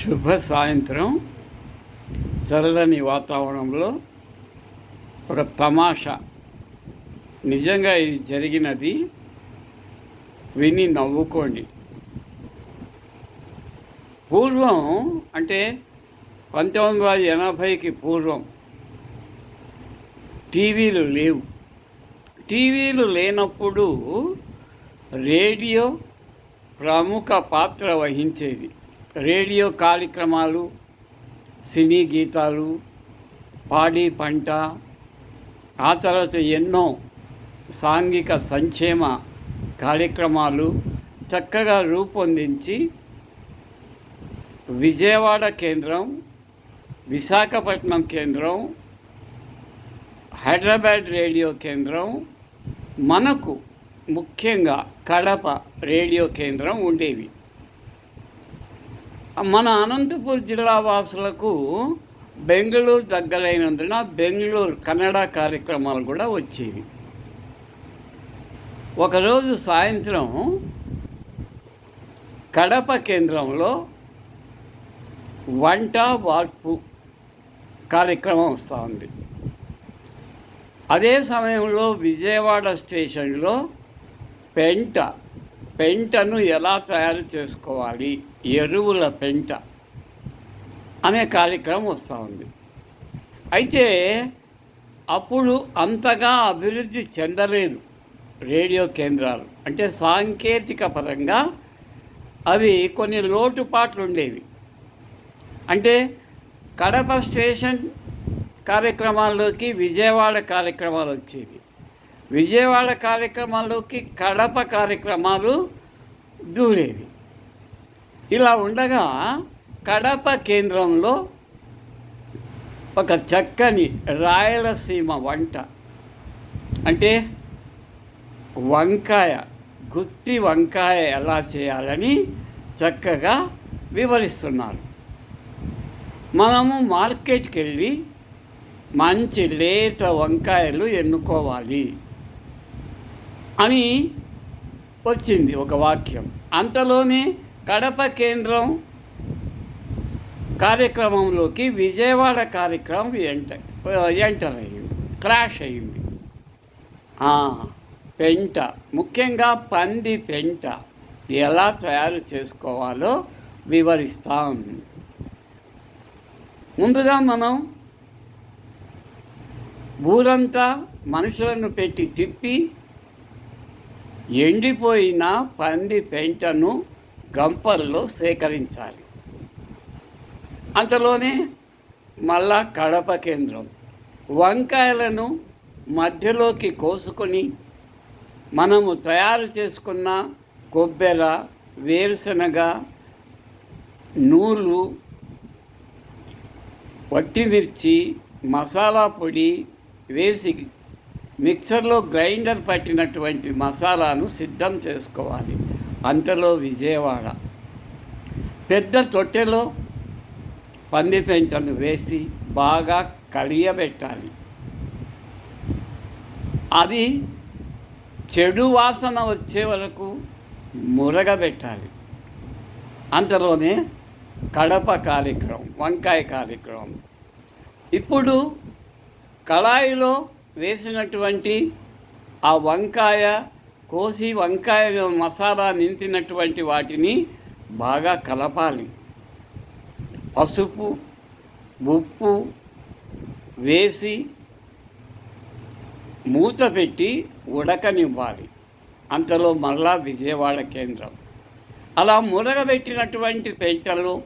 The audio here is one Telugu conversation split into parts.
శుభ సాయంత్రం చల్లని వాతావరణంలో ఒక తమాషా. నిజంగా ఇది జరిగినది విని నవ్వుకోండి. పూర్వం అంటే పంతొమ్మిది వందల ఎనభైకి పూర్వం టీవీలు లేవు. టీవీలు లేనప్పుడు రేడియో ప్రముఖ పాత్ర వహించేది. రేడియో కార్యక్రమాలు సినీ గీతాలు పాడి పంట ఆ తర్వాత ఎన్నో సాంఘిక సంక్షేమ కార్యక్రమాలు చక్కగా రూపొందించి విజయవాడ కేంద్రం విశాఖపట్నం కేంద్రం హైదరాబాద్ రేడియో కేంద్రం మనకు ముఖ్యంగా కడప రేడియో కేంద్రం ఉండేవి. మన అనంతపూర్ జిల్లా వాసులకు బెంగళూరు దగ్గరైనందున బెంగళూరు కన్నడ కార్యక్రమాలు కూడా వచ్చేవి. ఒకరోజు సాయంత్రం కడప కేంద్రంలో వంట వార్పు కార్యక్రమం వస్తూ ఉంది అదే సమయంలో విజయవాడ స్టేషన్లో పెంట పెంటను ఎలా తయారు చేసుకోవాలి? ఎరువుల పెంట అనే కార్యక్రమం వస్తూ ఉంది. అయితే అప్పుడు అంతగా అభివృద్ధి చెందలేదు రేడియో కేంద్రాలు. అంటే సాంకేతిక పరంగా అవి కొన్ని లోటుపాట్లు ఉండేవి. అంటే కడప స్టేషన్ కార్యక్రమాల్లోకి విజయవాడ కార్యక్రమాలు వచ్చేవి. విజయవాడ కార్యక్రమాల్లోకి కడప కార్యక్రమాలు దూరేవి. ఇలా ఉండగా కడప కేంద్రంలో ఒక చక్కని రాయలసీమ వంట. అంటే వంకాయ గుత్తి వంకాయ ఎలా చేయాలని చక్కగా వివరిస్తున్నారు. మనము మార్కెట్కి వెళ్ళి మంచి లేత వంకాయలు ఎన్నుకోవాలి అని వచ్చింది ఒక వాక్యం. అంతలోనే కడప కేంద్రం కార్యక్రమంలోకి విజయవాడ కార్యక్రమం ఎంటర్ ఎంటర్ అయ్యింది. క్రాష్ అయ్యింది. పెంట ముఖ్యంగా పంది పెంట ఎలా తయారు చేసుకోవాలో వివరిస్తాం. ముందుగా మనం ఊరంతా మనుషులను పెట్టి తిప్పి ఎండిపోయిన పంది పెంటను గంపల్లో సేకరించాలి. అంతలోనే మళ్ళా కడప కేంద్రం. వంకాయలను మధ్యలోకి కోసుకొని మనము తయారు చేసుకున్న కొబ్బెర వేరుశనగ నూలు వట్టిమిర్చి మసాలా పొడి వేసి మిక్సర్లో గ్రైండర్ పట్టినటువంటి మసాలాను సిద్ధం చేసుకోవాలి. అంతలో విజయవాడ. పెద్ద తొట్టెలో పంది పెంటను వేసి బాగా కలియబెట్టాలి. అది చెడు వాసన వచ్చే వరకు మురగబెట్టాలి. అంతలోనే కడప కార్యక్రమం వంకాయ కార్యక్రమం. ఇప్పుడు కళాయిలో వేసినటువంటి ఆ వంకాయ కోసి వంకాయ మసాలా నింపినటువంటి వాటిని బాగా కలపాలి. పసుపు ఉప్పు వేసి మూత పెట్టి ఉడకనివ్వాలి. అంతలో మరలా విజయవాడ కేంద్రం. అలా మురగబెట్టినటువంటి పెంటలు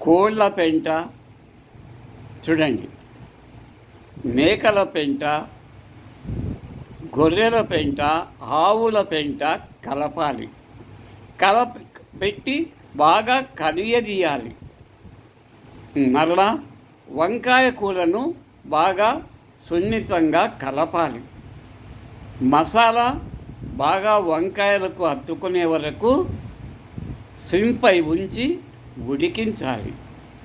కోళ్ళ పెంట చూడండి. మేకల పెంట గొర్రెల పెంట ఆవుల పెంట కలపాలి. కలప పెట్టి బాగా కలియదీయాలి మరలా వంకాయ కూరను బాగా సున్నితంగా కలపాలి. మసాలా బాగా వంకాయలకు అత్తుకునే వరకు సింపై ఉంచి ఉడికించాలి.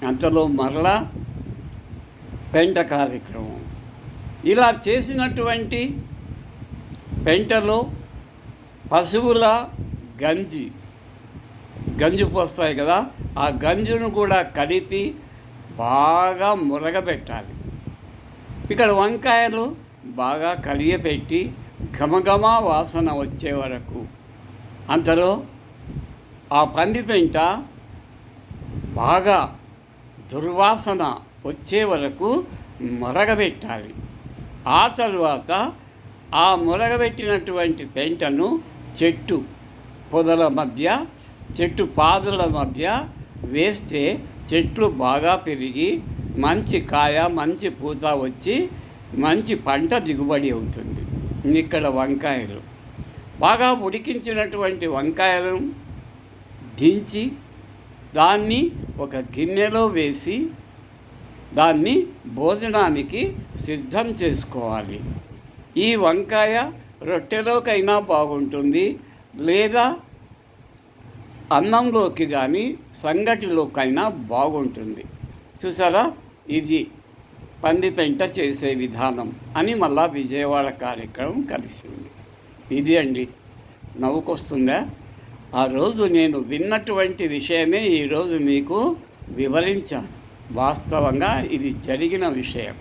అంతలో మరలా పెంట కార్యక్రమం. ఇలా చేసినటువంటి పెంటలో పశువుల గంజి గంజు పోస్తాయి కదా ఆ గంజును కూడా కలిపి బాగా మురగబెట్టాలి. ఇక్కడ వంకాయలు బాగా కలియపెట్టి ఘమఘమ వాసన వచ్చే వరకు అంతలో ఆ పంది పెంట బాగా దుర్వాసన వచ్చే వరకు మరగబెట్టాలి. ఆ తరువాత ఆ మురగబెట్టినటువంటి పెంటను చెట్టు పొదల మధ్య చెట్టు పాదుల మధ్య వేస్తే చెట్లు బాగా పెరిగి మంచి కాయ మంచి పూత వచ్చి మంచి పంట దిగుబడి అవుతుంది. ఇక్కడ వంకాయలు. బాగా ఉడికించినటువంటి వంకాయలను దించి దాన్ని ఒక గిన్నెలో వేసి దాన్ని భోజనానికి సిద్ధం చేసుకోవాలి. ఈ వంకాయ రొట్టెలోకైనా బాగుంటుంది. లేదా అన్నంలోకి కానీ సంగటిలోకైనా బాగుంటుంది. చూసారా? ఇది పంది పెంట చేసే విధానం అని మళ్ళా విజయవాడ కార్యక్రమం కలిసింది. ఇది అండి. నవ్వుకొస్తుందా? ఆ రోజు నేను విన్నటువంటి విషయమే ఈరోజు మీకు వివరించాను. వాస్తవంగా ఇది జరిగిన విషయం.